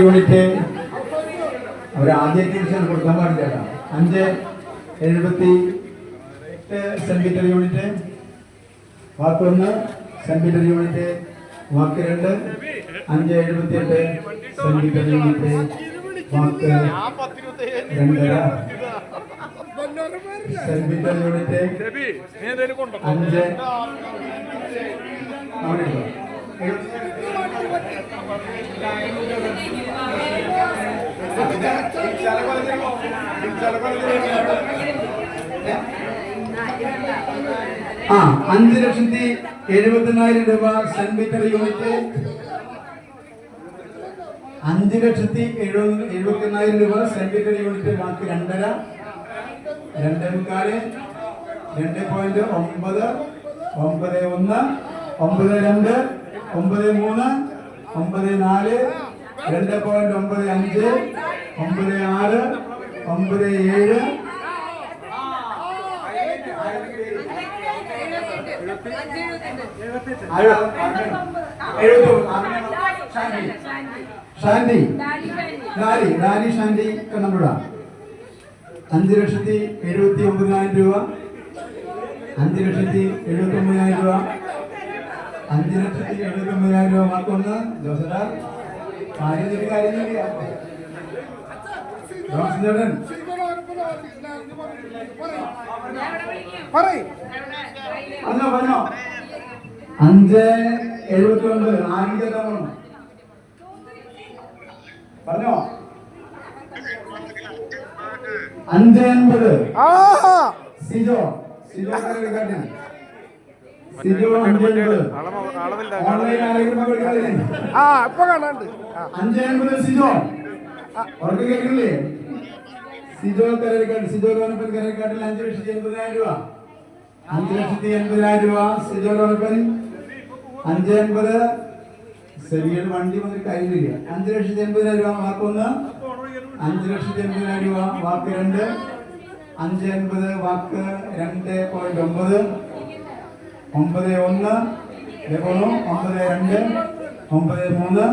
Unit അവർ ആദ്യ division കൊടുക്കാൻ പാടില്ല. അഞ്ച് എഴുപത്തി എട്ട് സെന്റിമീറ്റർ യൂണിറ്റ് വാക്ക് ഒന്ന് സെന്റിമീറ്റർ യൂണിറ്റ് വാക്ക് രണ്ട് അഞ്ച് എഴുപത്തി എട്ട് സെന്റിമീറ്റർ യൂണിറ്റ് വാക്ക് രണ്ടര സെന്റിമീറ്റർ യൂണിറ്റ് അഞ്ച് അവിടെ ഇട്ടോ. ആ അഞ്ച് ലക്ഷത്തി എഴുപത്തിനായിരം രൂപ സെന്റിമീറ്റർ യൂണിറ്റ്. അഞ്ച് ലക്ഷത്തി എഴുപത് എഴുപത്തിനായിരം രൂപ സെന്റിമീറ്റർ യൂണിറ്റ് ബാക്കി രണ്ടര. രണ്ടേ മുക്കാൽ രണ്ട് പോയിന്റ് ഒമ്പത് ഒമ്പത് ഒന്ന് ഒമ്പത് രണ്ട് ഒമ്പത് മൂന്ന് ഒമ്പത് നാല് രണ്ട് പോയിന്റ് ഒമ്പത് അഞ്ച് ഒമ്പത് ആറ് ഒമ്പത് ഏഴ്. ശാന്തി. ലാലി ലാലി ശാന്തി കണ്ണമ്പുഴ. അഞ്ച് ലക്ഷത്തി എഴുപത്തി ഒമ്പതിനായിരം രൂപ. അഞ്ച് ലക്ഷത്തി എഴുപത്തി ഒമ്പതിനായിരം രൂപ. അഞ്ച് ലക്ഷത്തി എഴുപത്തി ഒമ്പതിനായിരം രൂപ മാർക്കൊന്ന് ജോസഡ കാര്യം ചെയ്ത് കാര്യം ചേട്ടൻ. പറഞ്ഞോ പറഞ്ഞോ. അഞ്ച് എഴുപത്തി ഒമ്പത് ആദ്യത്തെ തവണ പറഞ്ഞോ. അഞ്ച് എൺപത്. സിജോ സിജോ കരടിക്കാരൻ. സിജോ അഞ്ച് എൺപത് ഓൺലൈൻ ആരെങ്കിലും പങ്കെടുക്കുന്നില്ലേ? ആ ഇപ്പൊ കാണാണ്ട്. അഞ്ച് സിജോ? അവർക്ക് കേൾക്കില്ലേ സിജോ കരടിക്കാട് സിജോ ലോനപ്പൻ കരടിക്കാട്ടിൽ അഞ്ച് ലക്ഷത്തി എൺപതിനായിരം രൂപ. അഞ്ച് ലക്ഷത്തി എൺപതിനായിരം രൂപ സിജോ ലോനപ്പൻ അഞ്ച് എൺപത് സെമിയുടെ വണ്ടി വന്നിട്ട് കഴിഞ്ഞില്ല അഞ്ച് ലക്ഷത്തി എൺപതിനായിരം രൂപ വാക്കൊന്ന് അഞ്ച് ലക്ഷത്തി എൺപതിനായിരം രൂപ വാക്ക് രണ്ട്. അഞ്ച് എൺപത് വാക്ക് രണ്ട് പോയിന്റ് ഒമ്പത്. ഒമ്പത് ഒന്ന് ഇതേപോലെ ഒമ്പത് രണ്ട് ഒമ്പത് മൂന്ന്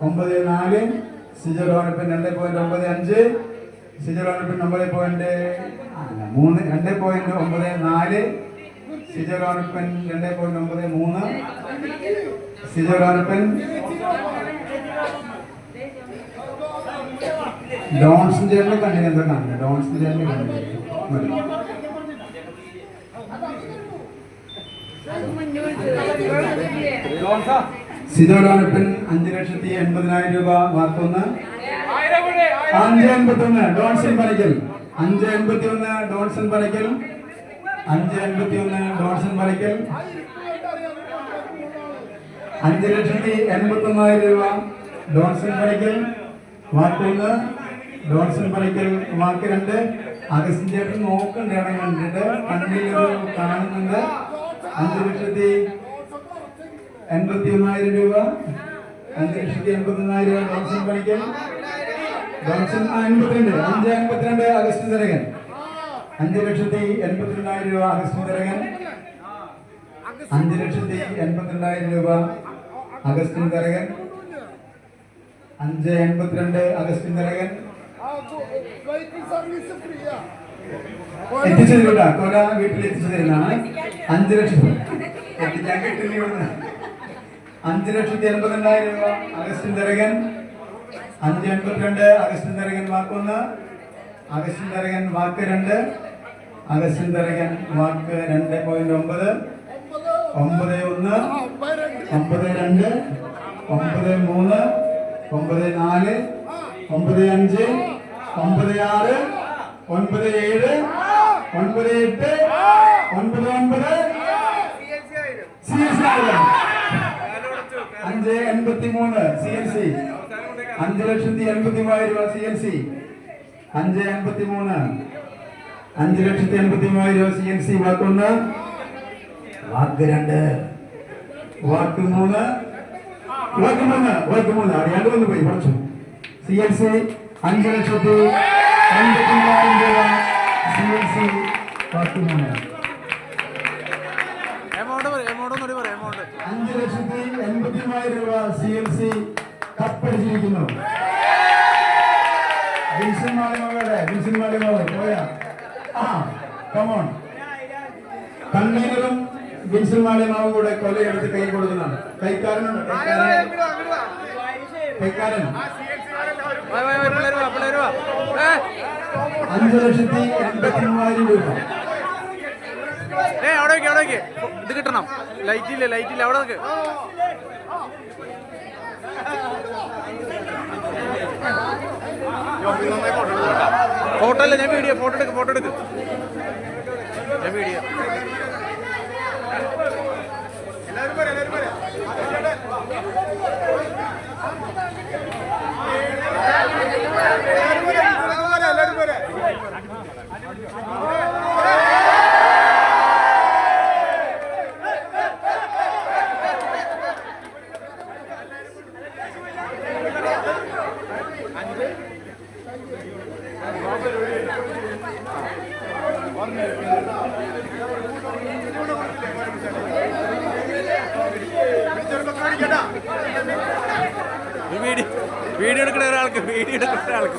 ഒമ്പത് നാല് സിജറോണിപ്പൻ രണ്ട് പോയിന്റ് ഒമ്പത് അഞ്ച് സിജറോണിപ്പൻ ഒമ്പത് പോയിന്റ് മൂന്ന് രണ്ട് പോയിന്റ് ഒമ്പത് നാല് സിജറോണിപ്പൻ രണ്ട് പോയിന്റ് ഒമ്പത് മൂന്ന് സിജറോണിപ്പൻ ഡോൺസൺ ഡോൺസിന്റെ കണ്ടിന് എന്താ കാണുന്നത് ഡോൺസൺ കണ്ടിന് മതി. സിജോറാനപ്പൻ അഞ്ച് ലക്ഷത്തി എൺപതിനായിരം രൂപ വാർത്തൊന്ന് അഞ്ച് എൺപത്തി ഒന്ന് ഡോൺസൺ പണിക്കൽ അഞ്ച് എൺപത്തി ഒന്ന് ഡോൺസൺ പണിക്കൽ അഞ്ച് എൺപത്തി ഒന്ന് ഡോൺസൺ പണിക്കൽ അഞ്ച് ലക്ഷത്തി എൺപത്തി ഒന്നായിരം രൂപ ഡോൺസൺ പണിക്കൽ വാർത്തൊന്ന് ഡോൺസൺ പണിക്കൽ വാക്ക് രണ്ട്. അഗസ്റ്റിൻ ചേട്ടൻ നോക്കണ്ട ഇടം കണ്ടിട്ട് കണ്ണിൽ കാണുന്നുണ്ട്. അഞ്ച് എൺപത്തി ഒന്നായിരം രൂപ. അഞ്ച് ലക്ഷത്തി എൺപത്തിനായിരം ഡോൺസൺ പണിക്കൽ ഡോൺസൺ ആ, അഞ്ച് അൻപത്തിരണ്ട് അഗസ്റ്റ് തരകൻ. അഞ്ച് ലക്ഷത്തി എൺപത്തിരണ്ടായിരം രൂപ അഗസ്റ്റ് തരകൻ. അഞ്ച് ലക്ഷത്തി എൺപത്തിരണ്ടായിരം രൂപ അഗസ്റ്റിൻ തരകൻ. അഞ്ച് എൺപത്തിരണ്ട് അഗസ്റ്റിൻ തരകൻ. എത്തിച്ചത് തരൂട്ടാ കൊല വീട്ടിൽ എത്തിച്ചു തരുന്നതാണ്. അഞ്ച് ലക്ഷം. എത്തിക്കാൻ കിട്ടില്ല അഞ്ച് ലക്ഷത്തി എൺപത്തിരണ്ടായിരം രൂപ അഗസ്റ്റിൻ തരകൻ അഞ്ച് എൺപത്തിരണ്ട് അഗസ്റ്റിൻ തരകൻ വാക്കൊന്ന് അഗസ്റ്റിൻ തരകൻ വാക്ക് രണ്ട് അഗസ്റ്റിൻ തരകൻ വാക്ക് രണ്ട് പോയിന്റ് ഒമ്പത് ഒമ്പത് ഒന്ന് ഒമ്പത് രണ്ട് ഒമ്പത് മൂന്ന് ഒമ്പത് നാല് ഒമ്പത് അഞ്ച് ഒമ്പത് ആറ് ഒൻപത് ഏഴ് ഒൻപത് എട്ട് ഒൻപത് ഒൻപത്. സി എസ് അഞ്ച് എൺപത്തി മൂന്ന് സി എൽ സി അഞ്ച് ലക്ഷത്തി എൺപത്തി മൂവായിരം രൂപ സി എൽ സി അഞ്ച് എൺപത്തി മൂന്ന് അഞ്ച് ലക്ഷത്തി എൺപത്തി മൂവായിരം രൂപ സി എൽ സി വാക്കൊന്ന് വാക്ക് രണ്ട്. വാക്ക് മൂന്ന്. വാക്ക് മൂന്ന്. വാക്ക് മൂന്ന്. അറിയാണ്ട് വന്ന് പോയി കുറച്ചു. സി എൽ സി അഞ്ച് ലക്ഷത്തി എൺപത്തി മൂവായിരം രൂപ സി എൽ സി വാക്ക് മൂന്ന്. അഞ്ച് ലക്ഷത്തി എൺപത്തി മൂവായിരം രൂപ സി എൽ സി കപ്പടിച്ചിരിക്കുന്നു. വിൻസൻ മാളിമാവയുടെ വിൻസൻ മാളിമാവ് പോയാ. ആ കമോൺ കൺവീനറും വിൻസൻ മാളിമാവും കൂടെ കൊല്ലയെടുത്ത് കൈ കൊടുക്കുന്നതാണ് കൈക്കാരനുണ്ട് കൈക്കാരൻ. കൈക്കാരൻ. അഞ്ചു ലക്ഷത്തി എൺപത്തി മൂവായിരം രൂപ. ഏ അവിടെ വെക്ക് അവിടെ വെക്ക്. ഇത് കിട്ടണം. ലൈറ്റ് ഇല്ല ലൈറ്റ് ഇല്ല അവിടെ നിൽക്ക് ഫോട്ടോ അല്ല ഞാൻ വീഡിയോ ഫോട്ടോ എടുക്ക് ഫോട്ടോ എടുക്ക്. ഞാൻ വീഡിയോ വീഡിയോ എടുക്കുന്ന ഒരാൾക്ക് വീഡിയോ എടുക്കുന്ന ഒരാൾക്ക്